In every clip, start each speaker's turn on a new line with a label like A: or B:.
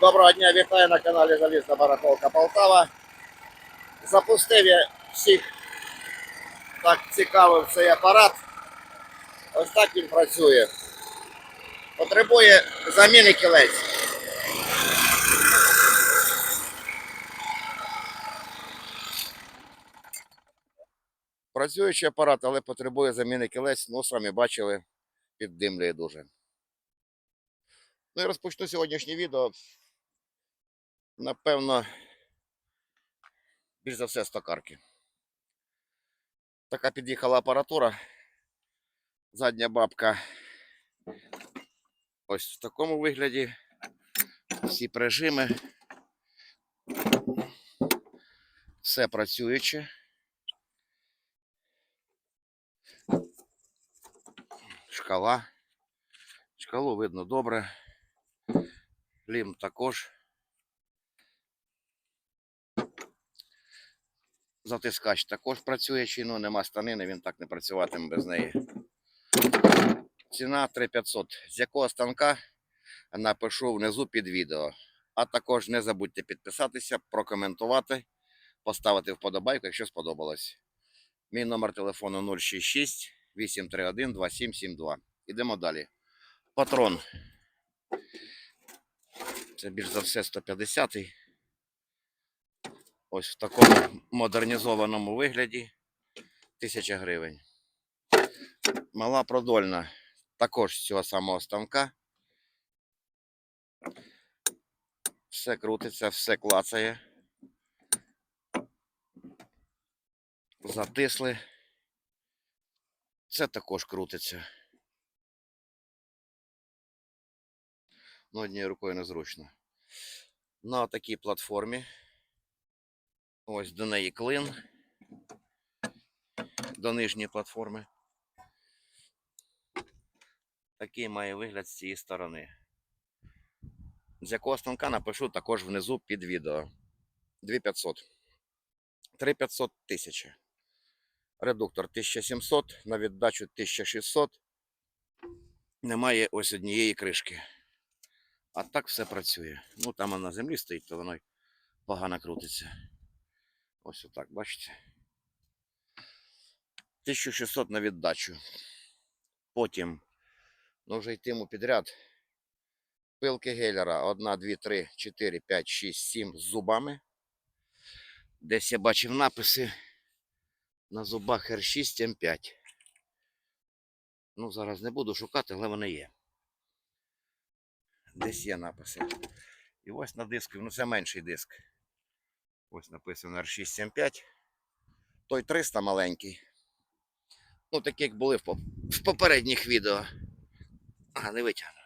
A: Доброго дня, вітаю на каналі Залізна Барахолка Полтава. Запустив я всіх так цікавив цей апарат. Ось так він працює. Потребує заміни кілець. Працюючий апарат, але потребує заміни кілець, ну самі бачили, піддимлює дуже. Ну і розпочну сьогоднішнє відео. Напевно, більш за все з токарки. Така під'їхала апаратура. Задня бабка ось в такому вигляді. Всі прижими. Все працююче. Шкала. Шкалу видно добре. Лім також. Затискач також працює чинно, нема станини, він так не працюватиме без неї. Ціна 3500. З якого станка напишу внизу під відео. А також не забудьте підписатися, прокоментувати, поставити вподобайку, якщо сподобалось. Мій номер телефону 066 831 2772. Ідемо далі. Патрон. Це більш за все 150-й. Ось в такому модернізованому вигляді 1000 гривень. Мала продольна також з цього самого станка. Все крутиться, все клацає. Затисли. Це також крутиться. Ну, однією рукою незручно. На такій платформі. Ось до неї клин. До нижньої платформи. Такий має вигляд з цієї сторони. З якого станка напишу також внизу під відео. 2500. 3500 тисячі. Редуктор 1700, на віддачу 1600. Немає ось однієї кришки. А так все працює. Ну там вона на землі стоїть, то воно погано крутиться. Ось отак, бачите? 1600 на віддачу. Потім, ну вже йтиму підряд. Пилки гелера 1, 2, 3, 4, 5, 6, 7 з зубами. Десь я бачив написи на зубах R6 M5. Ну, зараз не буду шукати, але вони є. Десь є написи. І ось на диску, ну це менший диск. Ось написано R675. Той 300 маленький. Ну, такі, як були в, попередніх відео. Ага, не витягну.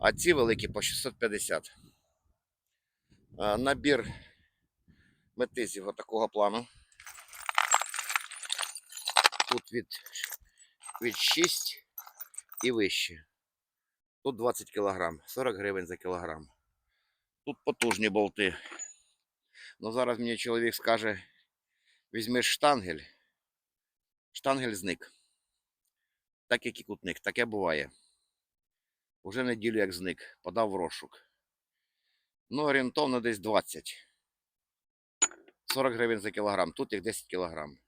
A: А ці великі по 650. А, набір метизів такого плану. Тут від, від 6 і вище. Тут 20 кг, 40 гривень за кілограм. Тут потужні болти. Ну зараз мені чоловік скаже, візьми штангель. Штангель зник. Так як і кутник, таке буває. Уже неділю як зник, подав в розшук. Ну, орієнтовно десь 20. 40 гривень за кілограм, тут їх 10 кілограм.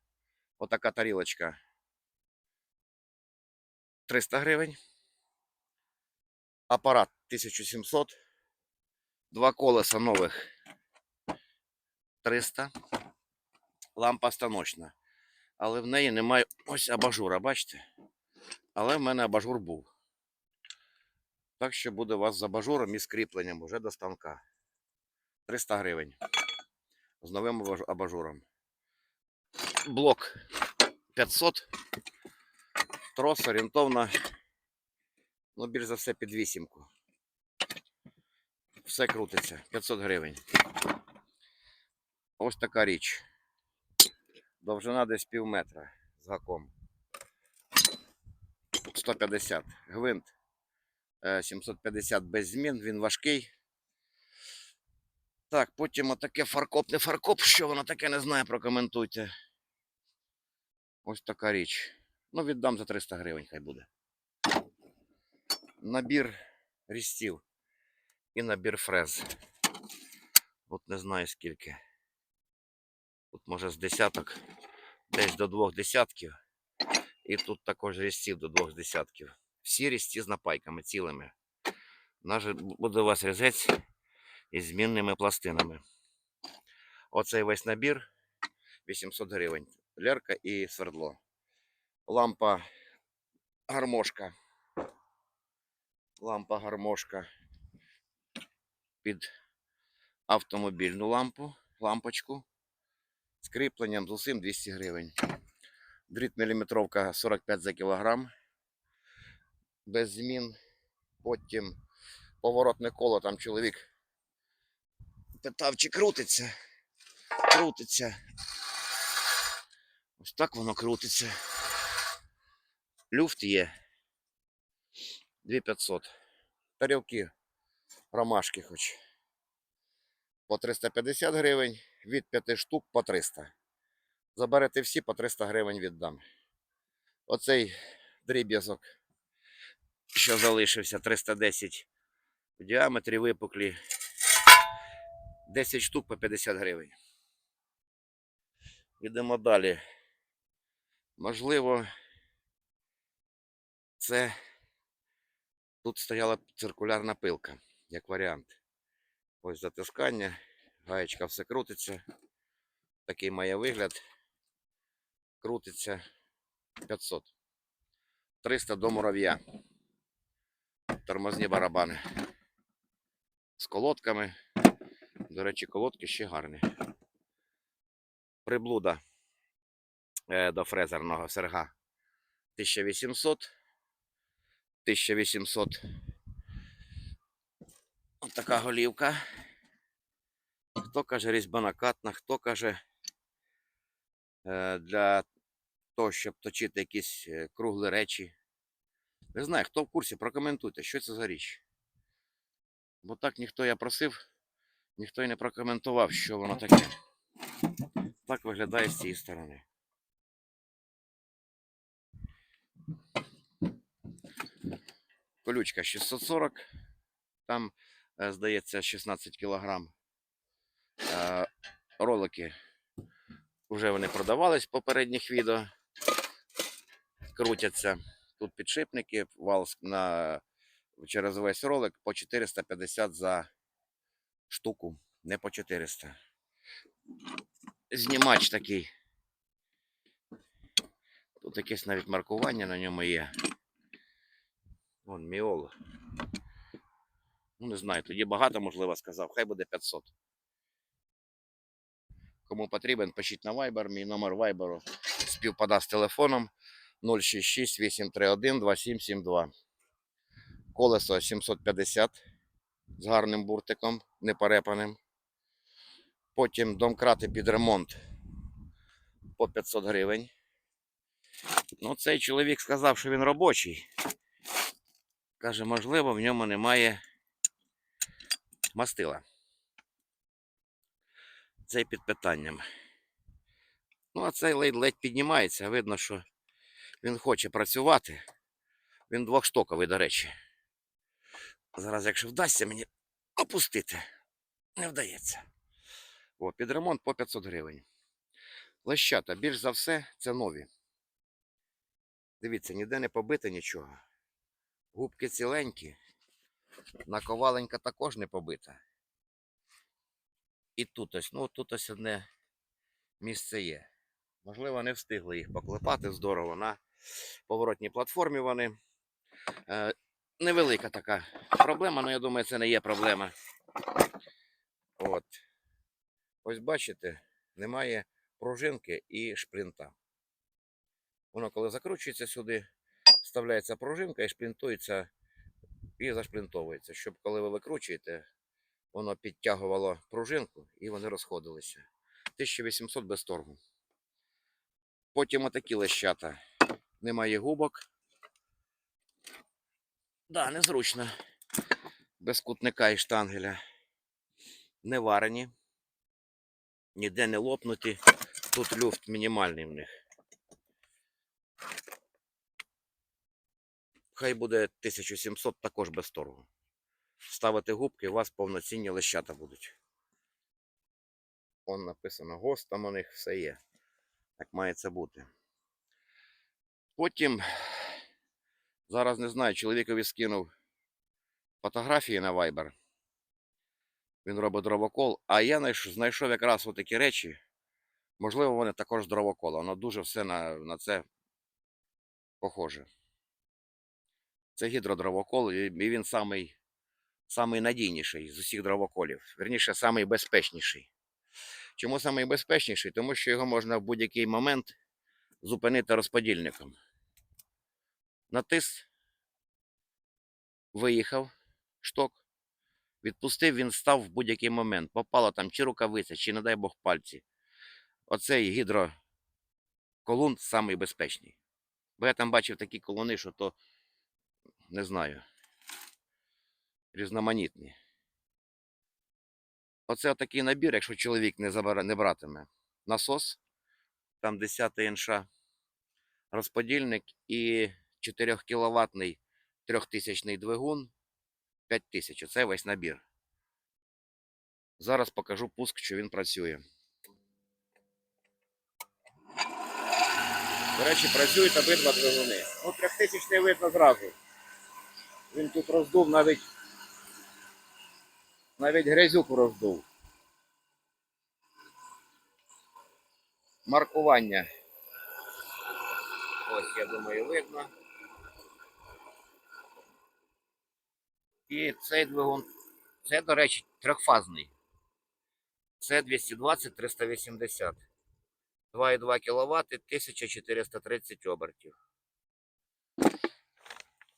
A: Отака тарілочка. 300 гривень. Апарат 1700. Два колеса нових 300. Лампа станочна. Але в неї немає ось абажура, бачите? Але в мене абажур був. Так що буде у вас з абажуром і з кріпленням уже до станка. 300 гривень. З новим абажуром. Блок 500. Трос орієнтовно, ну, більш за все, під вісімку. Все крутиться. 500 гривень. Ось така річ. Довжина десь пів метра з гаком. 150. Гвинт е, 750 без змін, він важкий. Так, потім отаке фаркоп, не фаркоп, що воно таке, не знаю, прокоментуйте. Ось така річ. Ну, віддам за 300 гривень, хай буде. Набір різців. І набір фрез. От не знаю скільки. Тут може з десяток, десь до двох десятків. І тут також різців до двох десятків. Всі різці з напайками цілими. Наш буде у вас різець із змінними пластинами. Оцей весь набір 800 гривень. Лярка і свердло. Лампа гармошка. Лампа гармошка під автомобільну лампу, лампочку з кріпленням з усім 200 гривень. Дріт міліметровка 45 за кілограм. Без змін. Потім поворотне коло, там чоловік питав, чи крутиться. Крутиться. Ось так воно крутиться. Люфт є. 2500. Тарілки ромашки хоч. По 350 гривень, від 5 штук по 300. Заберете всі, по 300 гривень віддам. Оцей дріб'язок, що залишився, 310 в діаметрі випуклі. 10 штук по 50 гривень. Йдемо далі. Можливо, це тут стояла циркулярна пилка, як варіант. Ось затискання, гаєчка все крутиться. Такий має вигляд. Крутиться 500. 300 до мурав'я. Тормозні барабани. З колодками. До речі, колодки ще гарні. Приблуда е, до фрезерного серга 1800. 1800. Ось така голівка. Хто каже різьбонакатна, хто каже е, для того, щоб точити якісь е, круглі речі. Не знаю, хто в курсі, прокоментуйте, що це за річ. Бо так ніхто я просив, ніхто і не прокоментував, що воно таке. Так виглядає з цієї сторони. Колючка 640. Там, здається, 16 кілограм. Е, Ролики вже вони продавались в попередніх відео. Крутяться. Тут підшипники, вал на, через весь ролик по 450 за штуку, не по 400. Знімач такий. Тут якесь навіть маркування на ньому є. Вон міол. Ну, не знаю, тоді багато, можливо, сказав. Хай буде 500. Кому потрібен, пишіть на Viber. Мій номер Viber співпада з телефоном 066 831 2772. Колесо 750 з гарним буртиком, неперепаним. Потім домкрати під ремонт по 500 гривень. Ну, цей чоловік сказав, що він робочий. Каже, можливо, в ньому немає мастила. Цей під питанням. Ну, а цей ледь-ледь піднімається. Видно, що він хоче працювати. Він двохштоковий, до речі. Зараз, якщо вдасться мені опустити, не вдається. О, під ремонт по 500 гривень. Лещата, більш за все, це нові. Дивіться, ніде не побите нічого. Губки ціленькі. Наковаленька також не побита. І тут ось, ну тут ось одне місце є. Можливо, не встигли їх поклепати здорово. На поворотній платформі вони. Е, невелика така проблема, але я думаю, це не є проблема. От. Ось бачите, немає пружинки і шплінта. Воно коли закручується сюди, вставляється пружинка і шплінтується і зашплінтовується, щоб коли ви викручуєте, воно підтягувало пружинку і вони розходилися. 1800 без торгу. Потім отакі лещата. Немає губок. Да, незручно. Без кутника і штангеля. Не варені. Ніде не лопнуті. Тут люфт мінімальний в них. Хай буде 1700 також без торгу. ставите губки, у вас повноцінні лещата будуть. Он написано ГОСТ, там у них все є. Так має це бути. Потім, зараз не знаю, чоловікові скинув фотографії на Viber. Він робить дровокол, а я знайшов якраз такі речі. Можливо, вони також з дровокола. Воно дуже все на, на це похоже. Це гідродровокол, і він самий, самий надійніший з усіх дровоколів. Верніше, самий безпечніший. Чому самий безпечніший? Тому що його можна в будь-який момент зупинити розподільником. Натис, виїхав шток, відпустив, він став в будь-який момент. Попала там чи рукавиця, чи, не дай Бог, пальці. Оцей гідроколун самий безпечний. Бо я там бачив такі колуни, що то не знаю. Різноманітні. Оце такий набір, якщо чоловік не, забере, не братиме. Насос, там 10 НШ, розподільник і 4 кВт 3000 двигун 5000. Оце весь набір. Зараз покажу пуск, що він працює. До речі, працюють обидва двигуни. Ну, 3000 не видно зразу. Він тут роздув навіть навіть грязюку роздув. Маркування. Ось, я думаю, видно. І цей двигун, це, до речі, трьохфазний. Це 220-380. 2,2 кВт, 1430 обертів.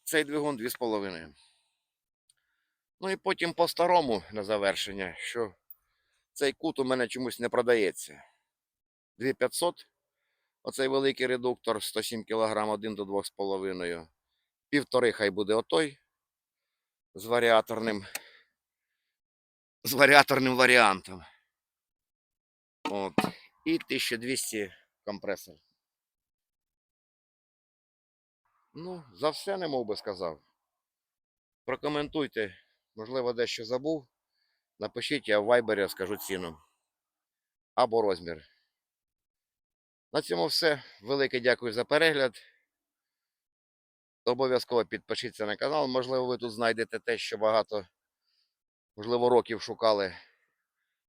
A: Цей двигун 2,5. Ну і потім по-старому на завершення, що цей кут у мене чомусь не продається. 2500. Оцей великий редуктор 107 кг 1 до 2,5. Півтори хай буде отой з варіаторним. З варіаторним варіантом. От. І 1200 компресор. Ну, за все не мов би сказав. Прокоментуйте, можливо, дещо забув. Напишіть, я в Viber скажу ціну. Або розмір. На цьому все. Велике дякую за перегляд. Обов'язково підпишіться на канал. Можливо, ви тут знайдете те, що багато, можливо, років шукали,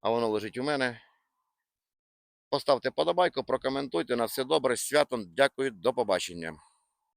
A: а воно лежить у мене. Поставте подобайку, прокоментуйте. На все добре. З святом. Дякую. До побачення.